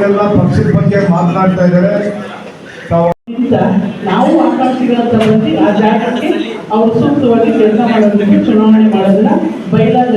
ಏನೆಲ್ಲ ಪಕ್ಷದ ಬಗ್ಗೆ ಮಾತನಾಡ್ತಾ ಇದ್ದಾರೆ. ನಾವು ಆಕಾಂಕ್ಷಿಗಳಂತ ಬಂದು ಆ ಜಾಗಕ್ಕೆ ಅವರು ಸೂಕ್ತವಾಗಿ ಕೆಲಸ ಮಾಡೋದಕ್ಕೆ ಚುನಾವಣೆ ಮಾಡೋದನ್ನ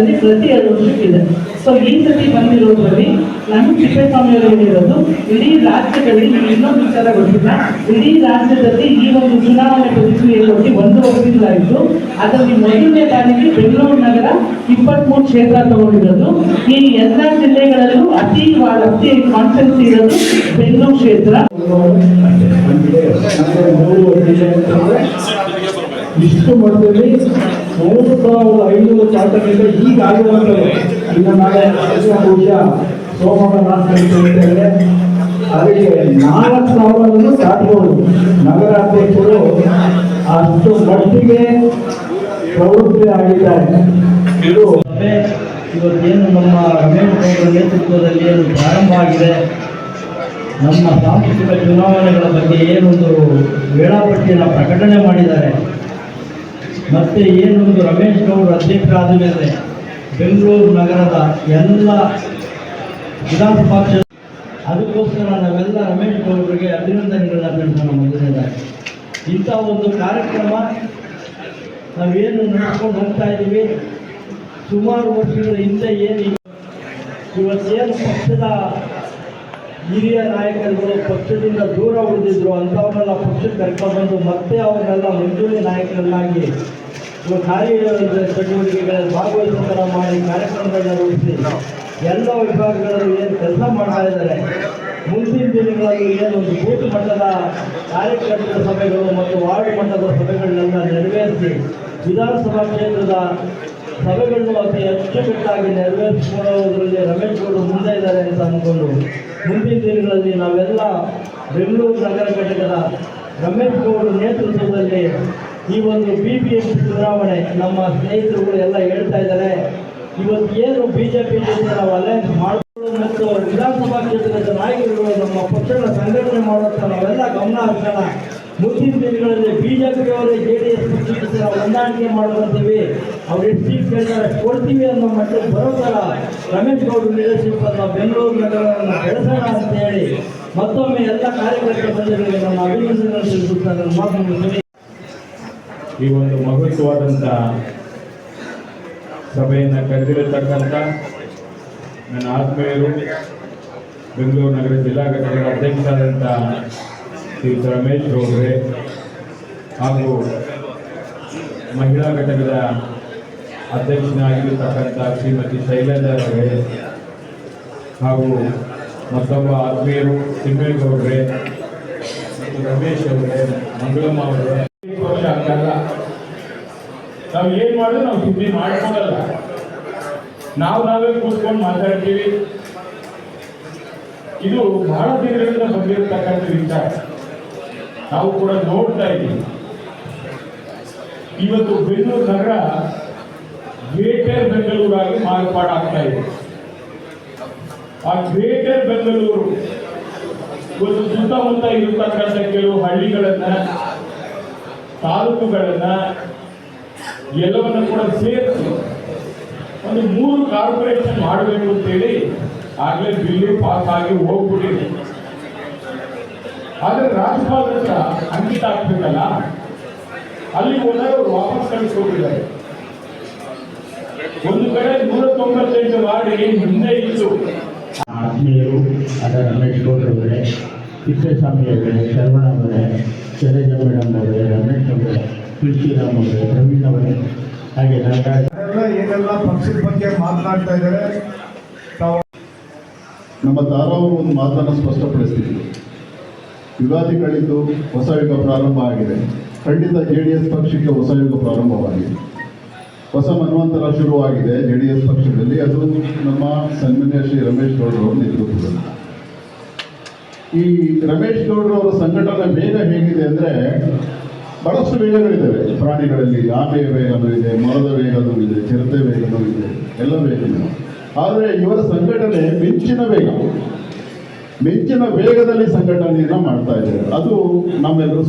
ಬೈಲಾದಲ್ಲಿ ಪ್ರತಿ ಎರಡು ವರ್ಷಕ್ಕಿದೆ. ಸೊ ಈ ಸತಿ ಬಂದಿರೋದ್ರಲ್ಲಿ ನಾನು ತಿಪ್ಪೇಸ್ವಾಮಿ ಅವರು ಹೇಳಿರೋದು, ಇಡೀ ರಾಜ್ಯದಲ್ಲಿ ಇನ್ನೊಂದು ವಿಚಾರ ಗೊತ್ತಿಲ್ಲ. ಇಡೀ ರಾಜ್ಯದಲ್ಲಿ ಈ ಒಂದು ಚುನಾವಣೆ ಪ್ರತಿಕ್ರಿಯೆ ಕೊಟ್ಟು ಒಂದು ವರ್ಷದಿಂದಾಯಿತು ಅದರಲ್ಲಿ ಮೊದಲನೇ ಬಾರಿಗೆ ಬೆಂಗಳೂರು ನಗರ ಇಪ್ಪತ್ಮೂರು ಕ್ಷೇತ್ರ ತಗೊಂಡಿರೋದು. ಈ ಎಲ್ಲ ಜಿಲ್ಲೆಗಳಲ್ಲೂ ಅತಿ ಅತಿ ಕಾನ್ಫಿಡೆನ್ಸ್ ಇರೋದು ಬೆಂಗಳೂರು ಕ್ಷೇತ್ರ. ಇಷ್ಟು ಮಟ್ಟದಲ್ಲಿ ಮೂರು ಸಾವಿರದ ಐನೂರು ಚಾಟಗಳಿಂದ ಈಗ ಆಗಿರುವಂಥದ್ದು ಇನ್ನು ನಾಳೆ ಬಹುಶಃ ಸೋಮವಾರ ನಾಲ್ಕು ಅದಕ್ಕೆ ನಾಲ್ಕು ಸಾವಿರವನ್ನು ದಾಟಬಹುದು ನಗರಾಧ್ಯಕ್ಷರು ಅಷ್ಟು ಮಟ್ಟಿಗೆ ಪ್ರವೃತ್ತಿ ಆಗಿದ್ದಾರೆ. ಇದು ಇವತ್ತೇನು ನಮ್ಮ ರಮೇಶ್ ಅವರ ನೇತೃತ್ವದಲ್ಲಿ ಏನು ಪ್ರಾರಂಭ ಆಗಿದೆ? ನಮ್ಮ ಸಾಂಸ್ಕೃತಿಕ ಚುನಾವಣೆಗಳ ಬಗ್ಗೆ ಏನೊಂದು ವೇಳಾಪಟ್ಟಿಯನ್ನು ಪ್ರಕಟಣೆ ಮಾಡಿದ್ದಾರೆ? ಮತ್ತು ಏನೊಂದು ರಮೇಶ್ ಗೌಡ್ ಅಧ್ಯಕ್ಷರಾದ ಮೇಲೆ ಬೆಂಗಳೂರು ನಗರದ ಎಲ್ಲ ವಿಧಾನಸಭಾ ಕ್ಷೇತ್ರ ಅದಕ್ಕೋಸ್ಕರ ನಾವೆಲ್ಲ ರಮೇಶ್ ಗೌಡರಿಗೆ ಅಭಿನಂದನೆಗಳನ್ನ ತಿಳಿಸೋಣ ಮೊದಲನೇದಾಗಿ. ಇಂಥ ಒಂದು ಕಾರ್ಯಕ್ರಮ ನಾವೇನು ನಡೆಸ್ಕೊಂಡು ಹೋಗ್ತಾ ಇದ್ದೀವಿ. ಸುಮಾರು ವರ್ಷಗಳ ಹಿಂದೆ ಏನು ಇವತ್ತೇನು ಪಕ್ಷದ ಹಿರಿಯ ನಾಯಕರುಗಳು ಪಕ್ಷದಿಂದ ದೂರ ಉಳಿದಿದ್ರು ಅಂಥವ್ರನ್ನೆಲ್ಲ ಪಕ್ಷಕ್ಕೆ ಕರ್ಕೊಂಡ್ಬಂದು ಮತ್ತೆ ಅವರನ್ನೆಲ್ಲ ಮಂಜೂರಿ ನಾಯಕರನ್ನಾಗಿ ಕಾರ್ಯ ಚಟುವಟಿಕೆಗಳಲ್ಲಿ ಭಾಗವಹಿಸೋ ಥರ ಮಾಡಿ ಕಾರ್ಯಕ್ರಮಗಳನ್ನ ರೂಪಿಸಿ. ಎಲ್ಲ ವಿಭಾಗಗಳಲ್ಲಿ ಏನು ಕೆಲಸ ಮಾಡ್ತಾ ಇದ್ದಾರೆ. ಮುಂದಿನ ದಿನಗಳಲ್ಲಿ ಏನು ಒಂದು ಬೂತ್ ಮಟ್ಟದ ಕಾರ್ಯಕರ್ತರ ಸಭೆಗಳು ಮತ್ತು ವಾರ್ಡ್ ಮಟ್ಟದ ಸಭೆಗಳನ್ನೆಲ್ಲ ನೆರವೇರಿಸಿ ವಿಧಾನಸಭಾ ಕ್ಷೇತ್ರದ ಸಭೆಗಳನ್ನು ಅತಿ ಅಚ್ಚುಕಟ್ಟಾಗಿ ನೆರವೇರಿಸಿಕೊಳ್ಳುವುದರಲ್ಲಿ ರಮೇಶ್ ಗೌಡರು ಮುಂದೆ ಇದ್ದಾರೆ ಅಂತ ಅಂದ್ಕೊಂಡು ಮುಂದಿನ ದಿನಗಳಲ್ಲಿ ನಾವೆಲ್ಲ ಬೆಂಗಳೂರು ನಗರ ಘಟಕದ ರಮೇಶ್ ಗೌಡರ ನೇತೃತ್ವದಲ್ಲಿ ಈ ಒಂದು ಬಿ ಪಿ ಎಂ ಚುನಾವಣೆ ನಮ್ಮ ಸ್ನೇಹಿತರುಗಳು ಎಲ್ಲ ಹೇಳ್ತಾ ಇದ್ದಾರೆ. ಇವತ್ತು ಏನು ಬಿ ಜೆ ಪಿ ಜೊತೆ ನಾವು ಅಲಯನ್ಸ್ ಮಾಡಿಕೊಳ್ಳೋದು ಮತ್ತು ವಿಧಾನಸಭಾ ಕ್ಷೇತ್ರದ ನಾಯಕರುಗಳು ನಮ್ಮ ಪಕ್ಷಗಳ ಸಂಘಟನೆ ಮಾಡುವಂಥ ನಾವೆಲ್ಲ ಗಮನ ಹರಿಸೋಣ. ಮುಂದಿನ ದಿನಗಳಲ್ಲಿ ಬಿ ಜೆ ಡಿ ಎಸ್ ಪಕ್ಷ ಹೊಂದಾಣಿಕೆ ಮಾಡುವಂತೀವಿ ಅವ್ರು ಎಷ್ಟು ಸೀಟ್ ಕೇಳ್ತಾರೆ ಕೊಡ್ತೀವಿ ಅನ್ನೋ ಮಟ್ಟಿಗೆ ಬರೋ ರಮೇಶ್ ಗೌಡ ಲೀಡರ್ಶಿಪ್ ಅನ್ನು ಬೆಂಗಳೂರು ನಗರವನ್ನು ಬೆಳೆಸೋಣ ಅಂತ ಹೇಳಿ ಮತ್ತೊಮ್ಮೆ ಎಲ್ಲ ಕಾರ್ಯಕರ್ತರ ಬಂಧುಗಳಿಗೆ ನಮ್ಮ ಅಭಿನಂದನೆಗಳನ್ನು ತಿಳಿಸುತ್ತಾ ನನ್ನ ಮಾತನ್ನು ಮುಗಿಸ್ತೇನೆ. ಈ ಒಂದು ಮಹತ್ವವಾದಂಥ ಸಭೆಯನ್ನು ಕರೆದಿರತಕ್ಕಂಥ ನನ್ನ ಆತ್ಮೀಯರು ಬೆಂಗಳೂರು ನಗರ ಜಿಲ್ಲಾ ಘಟಕದ ಅಧ್ಯಕ್ಷರಾದಂಥ ಶ್ರೀ ರಮೇಶ್ ಗೌಡ್ರೆ ಹಾಗೂ ಮಹಿಳಾ ಘಟಕದ ಅಧ್ಯಕ್ಷನಾಗಿರತಕ್ಕಂಥ ಶ್ರೀಮತಿ ಶೈಲೇಂದರ್ ಅವರೇ ಹಾಗೂ ಮತ್ತೊಬ್ಬ ಆತ್ಮೀಯರು ತಿಮ್ಮೇಗೌಡ್ರೆ ಮತ್ತು ರಮೇಶ್ ಅವರೇ, ಮಂಗಳಮ್ಮ ಅವರೇ. ವರ್ಷ ಆಗಲ್ಲ ನಾವು ಏನು ಮಾಡಿದ್ರೆ ನಾವು ಸುದ್ದಿ ಮಾಡ್ಕೊಡಲ್ಲ. ನಾವು ನಾವೇ ಕೂತ್ಕೊಂಡು ಮಾತಾಡ್ತೀವಿ. ಇದು ಬಹಳ ದಿನಗಳಿಂದ ಬಂದಿರತಕ್ಕಂಥ ವಿಚಾರ. ನಾವು ಕೂಡ ನೋಡ್ತಾ ಇದ್ದೀವಿ. ಇವತ್ತು ಬೆಂಗಳೂರು ನಗರ ಗ್ರೇಟರ್ ಬೆಂಗಳೂರಾಗಿ ಮಾರ್ಪಾಡಾಗ್ತಾ ಇದೆ. ಆ ಗ್ರೇಟರ್ ಬೆಂಗಳೂರು ಇವತ್ತು ಸುತ್ತಮುತ್ತ ಇರತಕ್ಕಂಥ ಕೆಲವು ಹಳ್ಳಿಗಳನ್ನ ತಾಲೂಕುಗಳನ್ನ ಎಲ್ಲವನ್ನ ಕೂಡ ಸೇರಿಸಿ ಒಂದು ಮೂರು ಕಾರ್ಪೊರೇಷನ್ ಮಾಡಬೇಕು ಅಂತೇಳಿ ಆಗಲೇ ಬಿಲ್ಲು ಪಾಸ್ ಆಗಿ ಹೋಗ್ಬಿಟ್ಟಿದೆ. ಆದರೆ ರಾಜ್ಯಪಾಲ ಅಂಕಿತ ಆಗ್ಬೇಕಲ್ಲ? ಅಲ್ಲಿ ಹೋದಾಗ ವಾಪಸ್ ಕಳಿಸ್ಕೊಟ್ಟಿದ್ದಾರೆ ಒಂದು ಕಡೆ ನೂರ ತೊಂಬತ್ತೆಂಟು ಮಾಡಿ ಮುಂದೆ ಇತ್ತು. ಆತ್ಮೀಯರು ಅದರ ರಮೇಶ್ ಗೌಡ್ರವರೇ ತಿಪ್ಪೇಸ್ವಾಮಿ ಅವರೇ ಶರವಣ ಅವರೇ ಶೈಲಜಾ ಮೇಡಮ್ ಅವರೇ ರಮೇಶ್ ಅವರೇ ತುಳಸಿರಾಮ್ ಅವರೇ ಪ್ರವೀಣ್ ಅವರೇ ಹಾಗೆ ಏನೆಲ್ಲ ಪಕ್ಷದ ಬಗ್ಗೆ ಮಾತನಾಡ್ತಾ ಇದ್ದಾರೆ ನಮ್ಮ ತಾರಾವರು ಒಂದು ಮಾತನ್ನು ಸ್ಪಷ್ಟಪಡಿಸ್ತೀವಿ ಯುಗಾದಿ ಕಳೆದು ಹೊಸ ಯುಗ ಪ್ರಾರಂಭ ಆಗಿದೆ. ಖಂಡಿತ ಜೆ ಡಿ ಎಸ್ ಪಕ್ಷಕ್ಕೆ ಹೊಸ ಯುಗ ಪ್ರಾರಂಭವಾಗಿದೆ. ಹೊಸ ಮನ್ವಂತರ ಶುರುವಾಗಿದೆ ಜೆ ಡಿ ಎಸ್ ಪಕ್ಷದಲ್ಲಿ. ಅದು ನಮ್ಮ ಸನ್ಮಾನ್ಯ ಶ್ರೀ ರಮೇಶ್ ಗೌಡರವರು ನೇತೃತ್ವದಲ್ಲಿ. ಈ ರಮೇಶ್ ಗೌಡರವರ ಸಂಘಟನೆ ಬೇಗ ಹೇಗಿದೆ ಅಂದರೆ ಬಹಳಷ್ಟು ವೇಗಗಳಿದ್ದಾವೆ ಪ್ರಾಣಿಗಳಲ್ಲಿ ಆಮೆಯ ವೇಗನೂ ಇದೆ, ಮರದ ವೇಗನೂ ಇದೆ, ಚಿರತೆ ವೇಗನೂ ಇದೆ, ಎಲ್ಲ ವೇಗನೂ ಆದರೆ ಇವರ ಸಂಘಟನೆ ಮಿಂಚಿನ ವೇಗ, ಮಿಂಚಿನ ವೇಗದಲ್ಲಿ ಸಂಘಟನೆಯನ್ನು ಮಾಡ್ತಾ ಇದ್ದಾರೆ. ಅದು ನಮ್ಮೆಲ್ಲರೂ